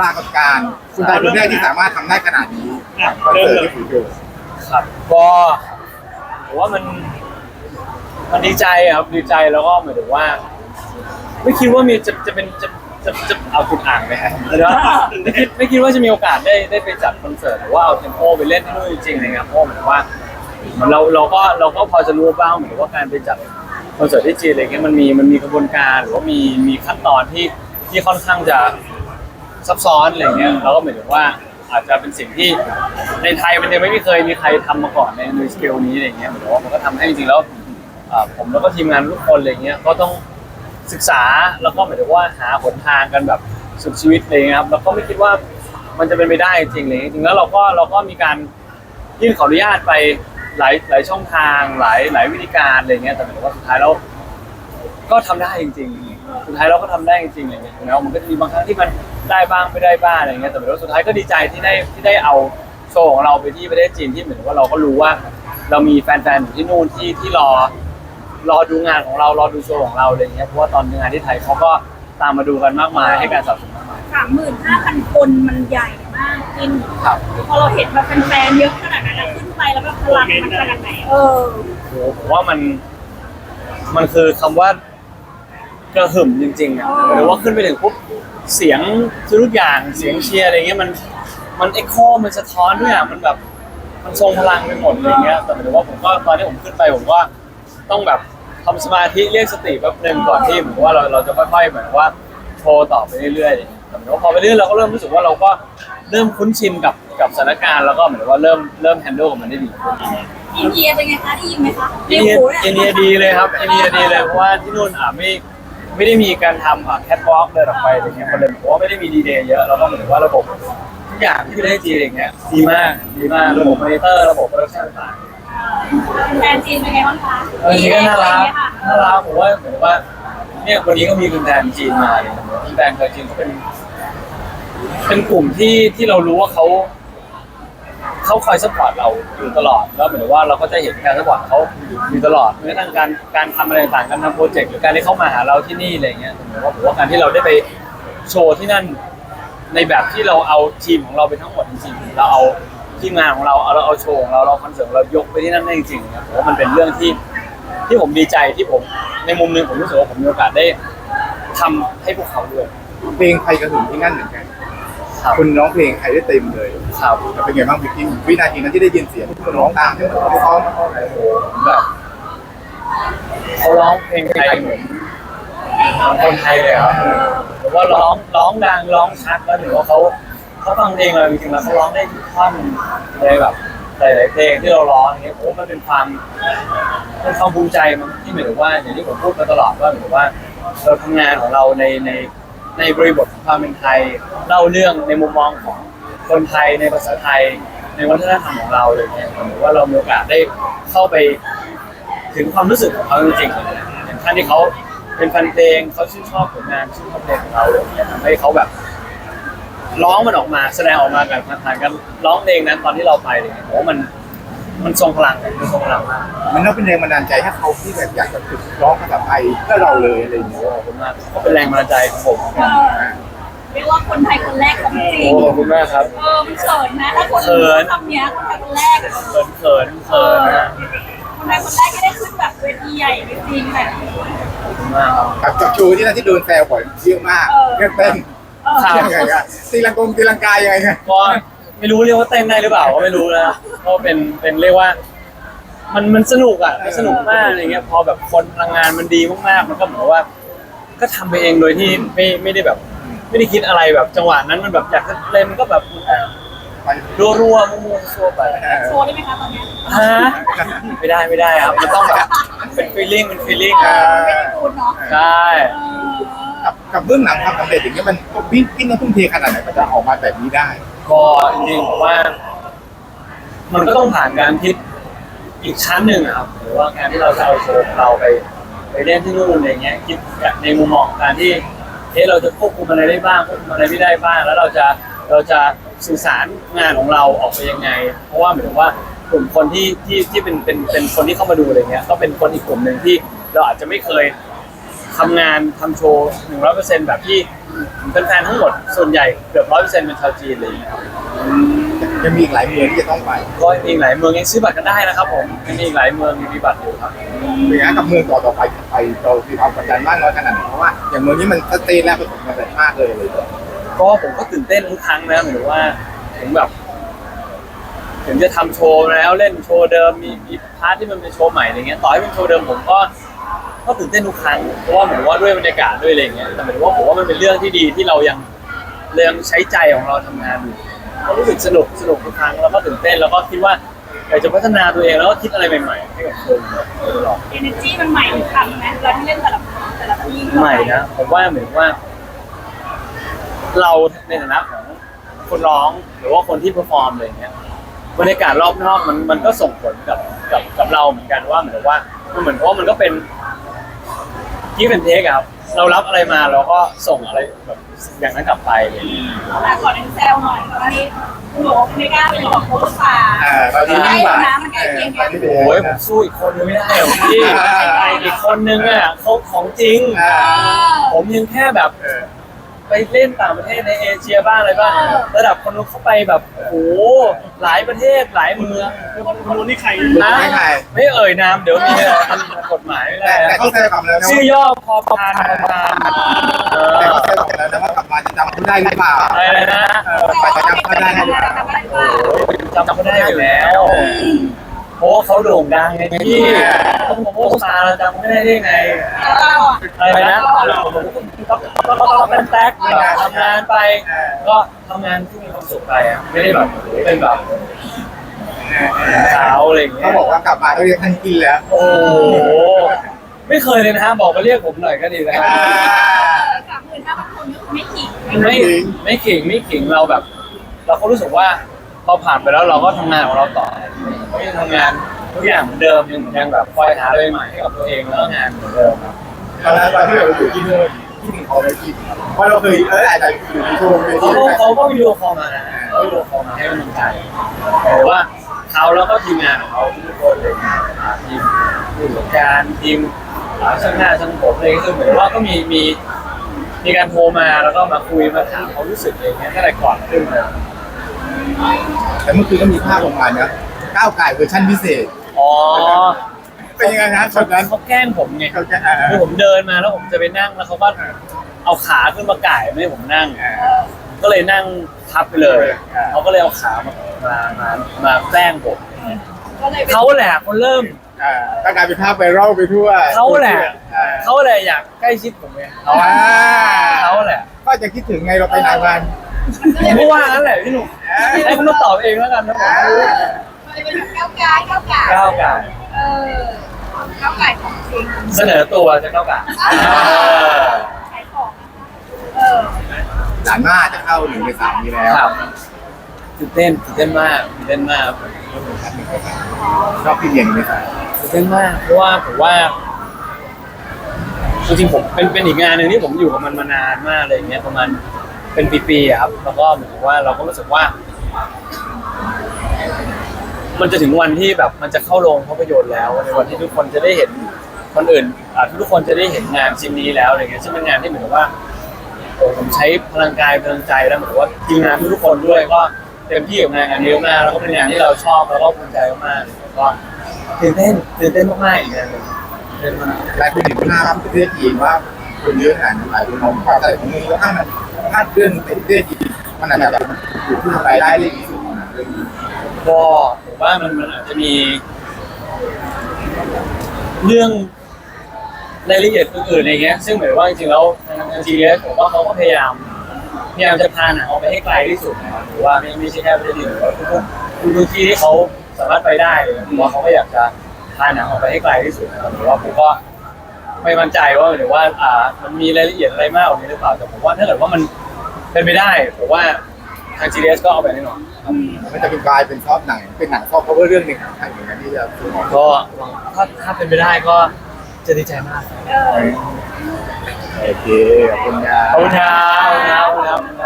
ปรากฏการณ์คุณตาคนแรกที่สามารถทำได้ขนาดนี้กับคอนเสิร์ตที่ฟูโดครับก็ผมว่ามันมันดีใจครับดีใจแล้วก็หมายถึงว่า ไม่คิดว่ามีจะจะเป็นจะจะจะเอาคุณอ่างไปฮะหรือว่าไม่คิดไม่คิดว่าจะมีโอกาสได้ได้ไปจัดคอนเสิร์ตหรือว่าเอาเทมโปไปเล่นที่นู่นจริงๆอะไรเงี้ยเพราะว่าหมายถึงว่าเราเราก็เราก็พอจะรู้บ้างเหมือนว่าการไปจัดคอนเสิร์ตที่จีนอะไรเงี้ยมันมีมันมีกระบวนการหรือว่ามีมีขั้นตอนที่ที่ค่อนข้างจะ ซับซ้อนอะไรเงี้ยเราก็หมายถึงว่าอาจจะเป็นสิ่งที่ในไทยมันยังไม่เคยมีใครทำมาก่อนในในสเกลนี้อะไรเงี้ยหมายถึงว่ามันก็ทำให้จริงๆแล้วผมแล้วก็ทีมงานทุกคนอะไรเงี้ยก็ต้องศึกษาแล้วก็หมายถึงว่าหาหนทางกันแบบสุดชีวิตเลยครับแล้วก็ไม่คิดว่ามันจะเป็นไปได้จริงเลยจริงแล้วเราก็เราก็มีการยื่นขออนุญาตไปหลายหลายช่องทางหลายหลายวิธีการอะไรเงี้ยแต่หมายถึงว่าสุดท้ายแล้วก็ทำได้จริง ๆ สุดท้ายเราก็ทำได้จริงๆอะไรเงี้ยถึงแม้ว่ามันก็จะมีบางครั้งที่มันได้บ้างไม่ได้บ้างอะไรเงี้ยแต่หมายถึงว่าสุดท้ายก็ดีใจที่ได้ที่ได้เอาโชว์ของเราไปที่ประเทศจีนที่เหมือนว่าเราก็รู้ว่า เรามีแฟนๆอยู่ที่นู่นที่ที่รอ รอดูงานของเรารอดูโชว์ของเราอะไรเงี้ยเพราะว่าตอนงานที่ไทยเขาก็ตามมาดูกันมากมายให้การสนับสนุนมากมายสามหมื่นห้าพันคนมันใหญ่มากจริงครับ พอเราเห็นแบบแฟนๆเยอะขนาดนั้นแล้วขึ้นไปแล้วแบบพลังมันขนาดไหน เออ โหผมว่ามันมันคือคำว่า กระหึ่มจริงๆอะหรือว่าขึ้นไปถึงปุ๊บเสียงทุกอย่างเสียงเชียร์อะไรเงี้ยมันมันเอ็กโคมันสะท้อนทุกอย่างมันแบบมันทรงพลังไปหมดอะไรเงี้ยแต่หมายถึงว่าผมก็ตอนที่ผมขึ้นไปผมก็ต้องแบบทำสมาธิเรียกสติแป๊บหนึ่งก่อนที่ผมว่าเราเราจะค่อยๆเหมือนว่าโชว์ต่อไปเรื่อยๆแต่หมายถึงว่าพอไปเรื่อยเราก็เริ่มรู้สึกว่าเราก็เริ่มคุ้นชินกับกับสถานการณ์แล้วก็เหมือนว่าเริ่มเริ่มแฮนด์ลกับมันได้ดีขึ้นอินเดียเป็นไงคะได้ยินไหมคะอินเดียอินเดียดีเลยครับอินเดียดีเลยเพราะว่าที่นู่นอะไม่ ไม่ได้มีการทำอะแคทวอล์กเดินออกไปอะไรเงี้ยมันเลยเพราะว่าไม่ได้มีดีเดย์เยอะแล้วก็เหมือนว่าระบบทุกอย่างที่ประเทศจีนอย่างเงี้ยดีมากดีมากระบบมอนิเตอร์ระบบโปรดักชั่นต่างแฟนจีนเป็นไงบ้างคะๆเออจริงก็น่ารักน่ารักผมว่าเหมือนว่าเนี่ยวันนี้ก็มีคุณแทนจีนมาเนี่ยคุณแทนเคยจีนเขาเป็น เป็นกลุ่มที่ที่เรารู้ว่าเขา เขาคอยสปอร์ตเราอยู่ตลอดแล้วเหมือนว่าเราก็จะเห็นการสปอร์ตเขาอยู่ตลอดแม้กระทั่งการการทำอะไรต่างๆการทำโปรเจกต์หรือการที่เขามาหาเราที่นี่อะไรเงี้ยผมว่าผมว่าการที่เราได้ไปโชว์ที่นั่น ในแบบที่เราเอาทีมของเราไปทั้งหมดจริงๆเราเอาทีมงานของเราเอาเราเอาโชว์ของเราเราคอนเสิร์ตของเรายกไปที่นั่นได้จริงๆครับผมว่ามันเป็นเรื่องที่ที่ผมดีใจที่ผมในมุมหนึงผมรู้สึกว่าผมมีโอกาสได้ทำให้พวกเขาด้วยเพลงไทยกระหึ่มที่นั่นเหมือนกัน ครับ คุณร้องเพลงไทยได้เต็มเลยครับแล้วเป็นไงบ้างพี่กิ๊กวินาทีนั้นที่ได้ยินเสียงทุกคนร้องตามที่มันเขาร้องแบบเขาร้องเพลงไทยเหมือนคนไทยเลยครับหรือว่าร้องร้องดังร้องชัดแล้วหรือว่าเขาเขาฟังเพลงเราจริงๆแล้วเขาร้องได้ทุกท่อนเลยแบบหลายๆเพลงที่เราร้องอย่างเงี้ยผมว่ามันเป็นความเป็นความภูมิใจมั้งที่หมายถึงว่าอย่างที่ผมพูดมาตลอดว่าหมายถึงว่าเราทำงานของเราในใน ในบริบทของความเป็นไทยเล่าเรื่องในมุมมองของคนไทยในภาษาไทย ในวัฒนธรรมของเราเลยเนี่ยผมว่าเรามีโอกาสได้เข้าไปถึงความรู้สึกของเขาจริงๆเลยอย่างท่านที่เขาเป็นแฟนเพลงเขาชื่นชอบผลงานชื่นชอบเพลงของเราอะไรอย่างเงี้ยทำให้เขาแบบร้องมันออกมาแสดงออกมาแบบผ่านกันร้องเพลงนั้นตอนที่เราไปเลยผมว่ามัน มันทรงพลังมันทรงพลังมากมันน่าเป็นแรงบันดาลใจให้เขาที่แบบอยากจะฝึกร้องภาษาไทยเพื่อเราเลยอะไรอย่างเงี้ยขอบคุณมากก็เป็นแรงบันดาลใจของผมเออเรียกว่าคนไทยคนแรกของจริงโอ้ขอบคุณมากครับ เออมันเขินนะถ้าคนเขินทำเนี้ยคนไทยคนแรกอะเขินเขินเขินนะคนไทยคนแรกที่ได้ขึ้นแบบเวทีใหญ่เวทีแบบนี้ขอบคุณมากครับ กับกับโชว์ที่นั่นที่โดนแซวบ่อยเยอะมากเออเรื่องเต้นเออครับยังไงอะตีลังกงตีลังกายยังไงเนี่ยก็ ไม่รู้เรียกว่าเต้นได้หรือเปล่าก็ไม่รู้นะก็เป็นเป็นเรียกว่า มันมันสนุกอะมันสนุกมากอะไรเงี้ยพอแบบคนพลังงานมันดีมากๆ มันก็เหมือนว่า ก็ทำไปเองโดยที่ไม่ไม่ได้แบบ ไม่ได้คิดอะไรแบบจังหวะนั้นมันแบบอยากจะเล่นมันก็แบบไปรัวรัวๆมั่วๆทั่วไปเออโชว์ได้ไหมคะตอนเนี้ยฮะไม่ได้ไม่ได้ครับมันต้องแบบเป็นฟีลลิ่งเป็นฟีลลิ่งเออไม่ได้พูดเนาะใช่เออกับกับเบื้องหลังความสำเร็จอย่างเงี้ยมันพี่พี่ต้องทุ่มเทขนาดไหนมันจะออกมาแบบนี้ได้ก็จริงๆผมว่า มันก็ต้องผ่านการคิดอีกชั้นหนึ่งอะครับหรือว่าการที่เราจะเอาโชว์ของเราไป ไปเล่นที่นู่นอะไรเงี้ยคิดในมุมมองการที่เอ๊ะเราจะควบคุมอะไรได้บ้างควบคุมอะไรไม่ได้บ้าง แล้วเราจะเราจะสื่อสารงานของเราออกไปยังไง เพราะว่าเหมายถึงว่ากลุ่มคนที่ที่ที่เป็นเป็นเป็นคนที่เข้ามาดูอะไรเงี้ยก็เป็นคนอีกกลุ่มหนึ่งที่เราอาจจะไม่เคยทำงานทำโชว์หนึ่งร้อยเปอร์เซ็นต์แบบที่ แฟนๆทั้งหมดส่วนใหญ่เกือบร้อยเปอร์เซ็นต์เป็นชาวจีนเลยครับยังมีอีกหลายเมืองที่จะต้องไปก็ยังมีอีกหลายเมืองยังซื้อบัตรกันได้นะครับผมยังมีอีกหลายเมืองยังมีบัตรอยู่ครับเป็นไงกับเมืองต่อต่อไปไปเรามีความกดดันมากน้อยขนาดไหนเพราะว่าอย่างเมืองนี้มันสเตนแล้วประสบความสำเร็จมากเลยเลยก็ผมก็ตื่นเต้นทุกครั้งนะหมายถึงว่าถึงแบบถึงจะทำโชว์แล้วเล่นโชว์เดิมมีมีพาร์ทที่มันเป็นโชว์ใหม่อะไรเงี้ยต่อให้เป็นโชว์เดิมผมก็ ก็ตื่นเต้นทุกครั้งเพราะว่าเหมือนว่าด้วยบรรยากาศด้วยอะไรเงี้ยแต่หมายถึงว่าผมว่ามันเป็นเรื่องที่ดีที่เรายังเรายังใช้ใจของเราทำงานอยู่ก็รู้สึกสนุกสนุกทุกครั้งแล้วก็ตื่นเต้นแล้วก็คิดว่าอยากจะพัฒนาตัวเองแล้วก็คิดอะไรใหม่ๆให้กับคนตลอด เอเนจีมันใหม่ทุกครั้งไหมเราที่เล่นแต่ละแต่ละที่ใหม่นะผมว่าเหมือนว่า เราในฐานะของคนร้องหรือว่าคนที่เพอร์ฟอร์มอะไรเงี้ยบรรยากาศรอบนอกมันมันก็ส่งผลกับกับกับเราเหมือนกันว่าเหมือนว่ามันเหมือนว่ามันก็เป็น ที่เป็นเทคครับเรารับอะไรมาเราก็ส่งอะไรแบบอย่างนั้นกลับไปอะไรอย่างเลยแต่ก่อนเป็นแซวหน่อยตอนนี้คุณบอกไม่กล้าไปหลอกโค้ชป่าอ่าตอนนี้ใกล้ยิ่งกว่าแล้วนะมันใกล้เคียงกันโอ้ยผมสู้อีกคนนึงไม่ได้หรอกพี่อีกคนนึงอะเขาของจริงอ่าผมยังแค่แบบเออ ไปเล่นต่างประเทศในเอเชียบ้างอะไรบ้าง ระดับคนนู้นเข้าไปแบบโอ้โหหลายประเทศหลายเมืองคนนู้นนี่ใครนะไม่ใคร ไม่เอ่ยนามเดี๋ยวมีมันกฎหมายไม่แต่ได้แต่เขาแซวกลับแล้วนะชื่อย่อพอพานพอพานเอแต่อเขาแซวกลับแล้วนะว่ากลับมาจะจำเขาได้หรือเปล่าอะไรนะเออไปจะจำเขาได้หรือเปล่าโอ้ยจำเขาได้อยู่แล้ว เพราะว่าเขาโด่งดังไงพี่ต้องมาโพสต์มาเราจำไม่ได้ได้ไงอะไรนะก็ก็ก็ก็เป็นแท็กแบบทำงานไป ก็ทำงานที่มีความสุขไปอะไม่ได้แบบเป็นแบบสาวอะไรอย่างเงี้เขายบอกว่ากลับมาเขาเรียกท่านกินแล้ว โอ้โหไม่เคยเลยนะฮะบอกมาเรียกผมหน่อยก็ดีนะฮะสามหมื่นห้าพันคนก็ไม่กี่ไม่ไม่ขิงไม่ขิงเราแบบ เราก็รู้สึกว่าพ อผ่านไปแล้วเราก็ทำงานของเราต่อไม่ทำงานทุกอย่างเหมือนเดิมยังยังแบบคอยหาอะไรใหม่ให้กับตัวเองแล้วก็งานเหมือนเดิมครับตอนนั้นตอนที่เราอยู่ที่นู่นที่หนึ่งเขาไม่กินเพราะเราเคยเอออาจจะอยู่ในโชว์เวทีเขาก็เขาก็วิดีโอคอลมานะเขาวิดีโอคอลมาให้กำลังใจแต่ว่าเขาแล้วก็ทีมงานของเขาทุกคนเลยอ่าทีมผู้จัดการทีมอ่าช่างหน้าช่างผมอะไรก็คือเหมือนว่าก็มีมีมีการโทรมาแล้วก็มาคุยมาถามเขามรู้สึกอะไรเงี้ยตั้งแต่ก่อนขึ้นเลย แต่เมื่อคืนก็มีภาพออกมานะก้าวไก่เวอร์ชันพิเศษ อ๋อเป็นยังไงนะช็อตนั้นเขาแกล้งผมไงเขาจะอ่าคือผมเดินมาแล้วผมจะไปนั่งแล้วเขาก็เอาขาขึ้นมาก่ายไม่ให้ผมนั่ง ก็เลยนั่งทับไปเลยเขาก็เลยเอาขามามามามาแกล้งผมก็เลยเขาแหละคนเริ่ม อ่าก็กลายเป็นภาพไวรัลไปทั่วเขาแหละอ่าเขาแหละอยากใกล้ชิดผมไงเขาอ่าเขาแหละ ก็จะคิดถึงไงเราไปนานวัน ผมก็ว่างั้นแหละพี่หนุ่มให้คุณต้องตอบเองแล้วกันนะผมม่รู้ก็เลยเป็นแบบก้าวกายก้าวกายก้าวไก่เออก้าวกาของจริงเสนอตัวจะก้าวไก่เออขายของเออหลานมาจะเข้าหนึ่งในสามนี้แล้วครับตื่นเต้นตื่นเต้นมากตื่นเต้นมากชอบพี่เรียนไหมครับตื่นเต้นมากเพราะว่าผมว่าจริงๆผมเป็นเป็นอีกงานหนึ่งที่ผมอยู่กับมันมานานมากเลยอย่างเงี้ยประมาณ เป็นปีๆอะครับ แล้วก็เหมือนกับว่าเราก็รู้สึกว่า มันจะถึงวันที่แบบมันจะเข้าโรงภาพยนตร์แล้วในวันที่ทุกคนจะได้เห็นคนอื่นอ่าทุกคนจะได้เห็นงานชิ้นนี้แล้วอะไรเงี้ยซึ่งเป็นงานที่เหมือนกับว่าโอ้ผมใช้พลังกายพลังใจแล้วเหมือนกับว่าทีมงานทุกๆคนด้วยก็เต็มที่กับงานงานนี้มากแล้วก็เป็นงานที่เราชอบแล้วก็ภูมิใจมากๆก็ตื่นเต้นตื่นเต้นมากๆอีกงานหนึ่งตื่นเต้นมากหลายคนเห็นภาพประเทศจีนว่าคนเยอะขนาดนี้หลาคนมองภาพอะไรของนี้แล้วถ้ามัน ถ้าเรื่องในประเทศจีนมันอาจจะอยู่ที่รายได้เล็กที่สุดนะเรื่องนี้ก็ผมว่ามันมันอาจจะมี เรื่องรายละเอียดอื่นๆอะไรเงี้ย ซึ่งหมายว่าจริงๆแล้วทางทาง GDS ผมว่าเขาก็พยายามพยายามจะพาหนังออกไปให้ไกลที่สุดนะครับหรือว่าไม่ไม่ใช่แค่ประเทศเดียวหรือว่าทุกๆทุกๆที่ที่เขาสามารถไปได้เลยผมว่าเขาก็อยากจะพาหนังออกไปให้ไกลที่สุดนะครับหรือว่าผมก็ไม่มั่นใจว่าหรือว่าอ่ามันมีรายละเอียดอะไรมากกว่านี้หรือเปล่าแต่ผมว่าถ้าเกิดว่ามัน เป็นไปได้ผมว่าทาง GDS ก็เอาไปแน่นอนครับมันจะเป็นกลายเป็นซอฟต์หนังเป็นหนังซอฟต์พาวเวอร์เรื่องหนึ่งของไทยเหมือนกันที่จะซื้อของก็ถ้าถ้าเป็นไปได้ก็จะดีใจมาก เออ โอเคขอบคุณครัขอบคุณครับขอบคุณครับขอบคุณครับ